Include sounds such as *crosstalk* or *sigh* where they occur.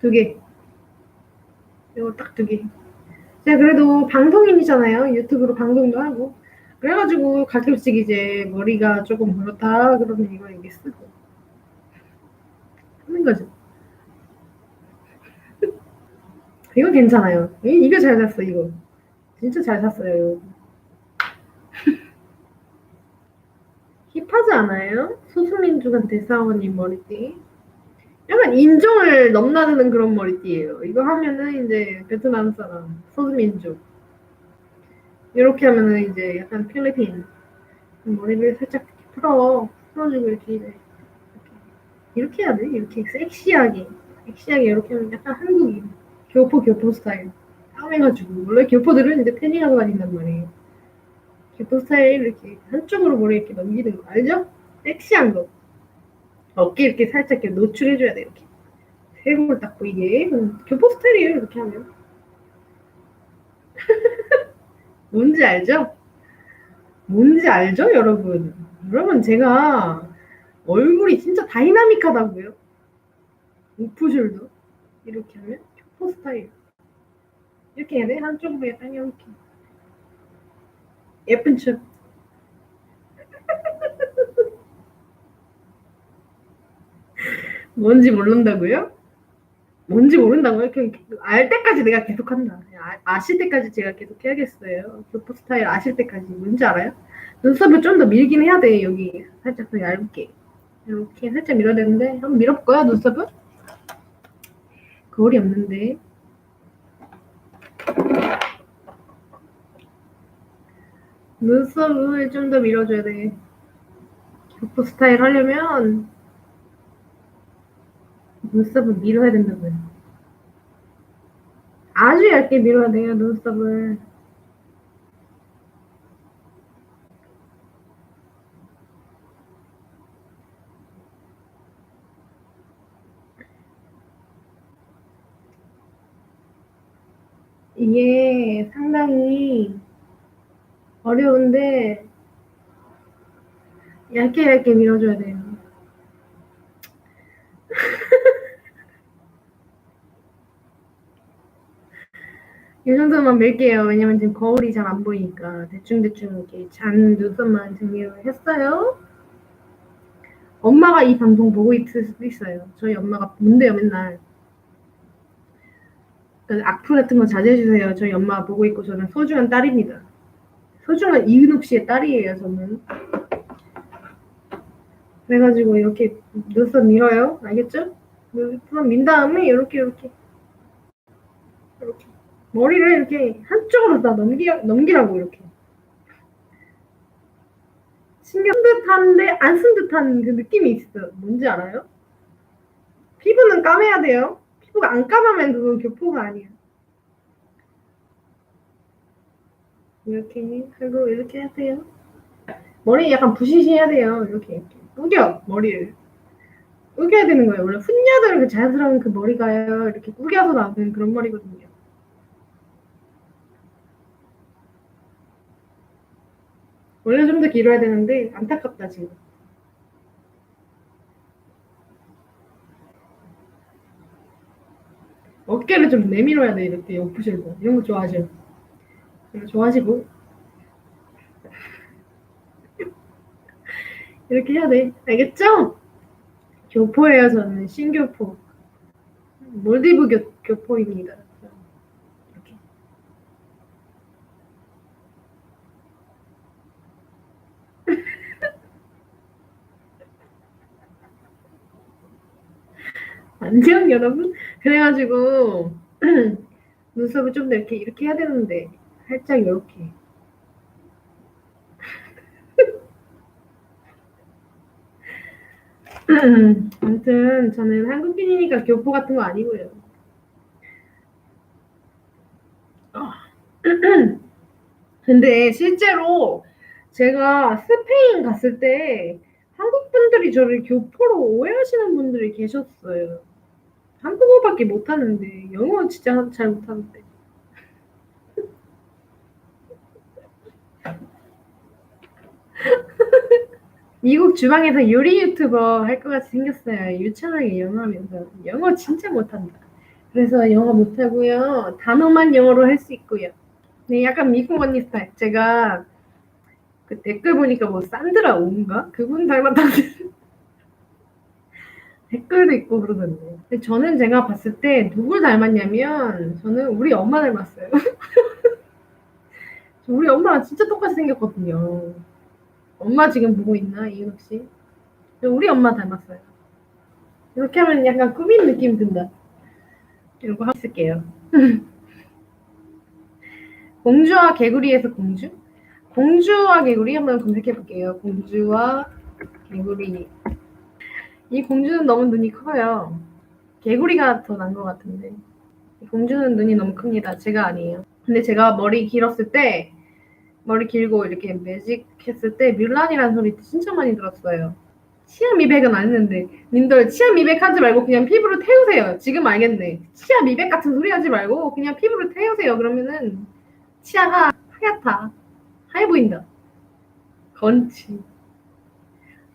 두 개. 이거 딱 두 개. 제가 그래도 방송인이잖아요. 유튜브로 방송도 하고. 그래가지고 가끔씩 이제 머리가 조금 그렇다 그러면 이거 이게 쓰고 하는 거죠. *laughs* 이거 괜찮아요. 이- 이거 잘 샀어 이거. 진짜 잘 샀어요. *laughs* 힙하지 않아요? 싸운 이 머리띠. 약간 인종을 넘나드는 그런 머리띠예요. 이거 하면은 이제 베트남 사람, 소수민족. 이렇게 하면은 이제 약간 필리핀. 머리를 살짝 풀어. 풀어주고 이렇게 이렇게, 이렇게 해야 돼. 이렇게 섹시하게. 섹시하게 이렇게 하면 약간 한국인. 교포 교포 스타일. 까매가지고. 원래 교포들은 이제 패딩하고 다닌단 말이에요. 교포 스타일 이렇게 한쪽으로 머리 이렇게 넘기는 거 알죠? 섹시한 거. 어깨 이렇게 살짝 이렇게 노출해줘야 돼 이렇게. 쇄골 딱 보이게. 음, 교포 스타일이에요 이렇게 하면. *laughs* 뭔지 알죠? 뭔지 알죠, 여러분? 여러분, 제가 얼굴이 진짜 다이나믹하다고요? 오프숄더. 이렇게 하면 교포 스타일. 이렇게 해야 돼? 한쪽으로 약간 이렇게. 예쁜 척. 뭔지 모른다고요? 뭔지 모른다고요? 알 때까지 내가 계속 한다. 아, 아실 때까지 제가 계속 해야겠어요. 교포 스타일 아실 때까지. 뭔지 알아요? 눈썹을 좀 더 밀긴 해야 돼, 여기. 살짝 더 얇게. 이렇게 살짝 밀어야 되는데, 한번 밀어볼까요, 눈썹을? 거울이 없는데. 눈썹을 좀 더 밀어줘야 돼. 교포 스타일 하려면, 눈썹을 밀어야 된다고요. 아주 얇게 밀어야 돼요, 눈썹을. 이게 상당히 어려운데 얇게 얇게 밀어줘야 돼요. 이 정도만 밀게요. 왜냐면 지금 거울이 잘 안 보이니까 대충대충 이렇게 잔 눈썹만 정리를 했어요. 엄마가 이 방송 보고 있을 수도 있어요. 저희 엄마가 본대요 맨날. 그 악플 같은 거 자제해주세요. 저희 엄마 보고 있고 저는 소중한 딸입니다. 소중한 이은옥 씨의 딸이에요. 저는. 그래가지고 이렇게 눈썹 밀어요. 알겠죠? 눈썹 민 다음에 이렇게 이렇게 머리를 이렇게 한쪽으로 다 넘기, 넘기라고 이렇게. 신경 쓴 듯한데 안 쓴 듯한 그 느낌이 있어 뭔지 알아요? 피부는 까매야 돼요. 피부가 안 까매면 그건 교포가 아니야. 이렇게 하고 이렇게 하세요. 머리 약간 부시시해야 돼요. 이렇게 이렇게. 우겨 머리를. 우겨야 되는 거예요. 원래 훈녀들 그 자연스러운 그 머리가요. 이렇게 우겨서 나오는 그런 머리거든요 원래 좀 더 길어야 되는데 안타깝다 지금. 어깨를 좀 내밀어야 돼 이렇게 오프숄더 이런 거거 좋아하시고 *laughs* 이렇게 해야 돼 알겠죠? 교포예요 저는 신교포 몰디브 교, 교포입니다. 이렇게. 안녕 여러분. 그래가지고 *clears throat* 눈썹을 좀 더 이렇게 이렇게 해야 되는데 살짝 이렇게. *clears throat* 아무튼 저는 한국인이니까 교포 같은 거 아니고요. 아. *clears throat* 근데 실제로 제가 스페인 갔을 때 한국 분들이 저를 교포로 오해하시는 분들이 계셨어요. 한국어밖에 못하는데 영어 진짜 잘 못하는데. *laughs* 미국 주방에서 요리 유튜버 할 것 같이 생겼어요. 유창하게 영어 하면서 영어 진짜 못한다. 그래서 영어 못하고요. 단어만 영어로 할 수 있고요. 네, 약간 미국 언니 스타일. 제가 그 댓글 보니까 뭐 산드라 오인가? 그분 닮았다고 *laughs* 댓글도 있고 그러던데. 근데 저는 제가 봤을 때 누굴 닮았냐면 저는 우리 엄마 닮았어요. 저 *laughs* 우리 엄마랑 진짜 똑같이 생겼거든요. 엄마 지금 보고 있나 이은옥 씨? 저 우리 엄마 닮았어요. 이렇게 하면 약간 꾸민 느낌 든다. 이러고 하고 있을게요. *laughs* 공주와 개구리에서 공주? 공주와 개구리 한번 검색해 볼게요. 공주와 개구리. 이 공주는 너무 눈이 커요. 개구리가 더 난 것 같은데. 이 공주는 눈이 너무 큽니다. 제가 아니에요. 근데 제가 머리 길었을 때, 머리 길고 이렇게 매직 했을 때 뮬란이라는 소리 진짜 많이 들었어요. 치아 미백은 안 했는데, 님들 치아 미백 하지 말고 그냥 피부를 태우세요. 지금 알겠네. 치아 미백 같은 소리 하지 말고 그냥 피부를 태우세요. 그러면은 치아가 하얗다. 하얘 보인다. 건치.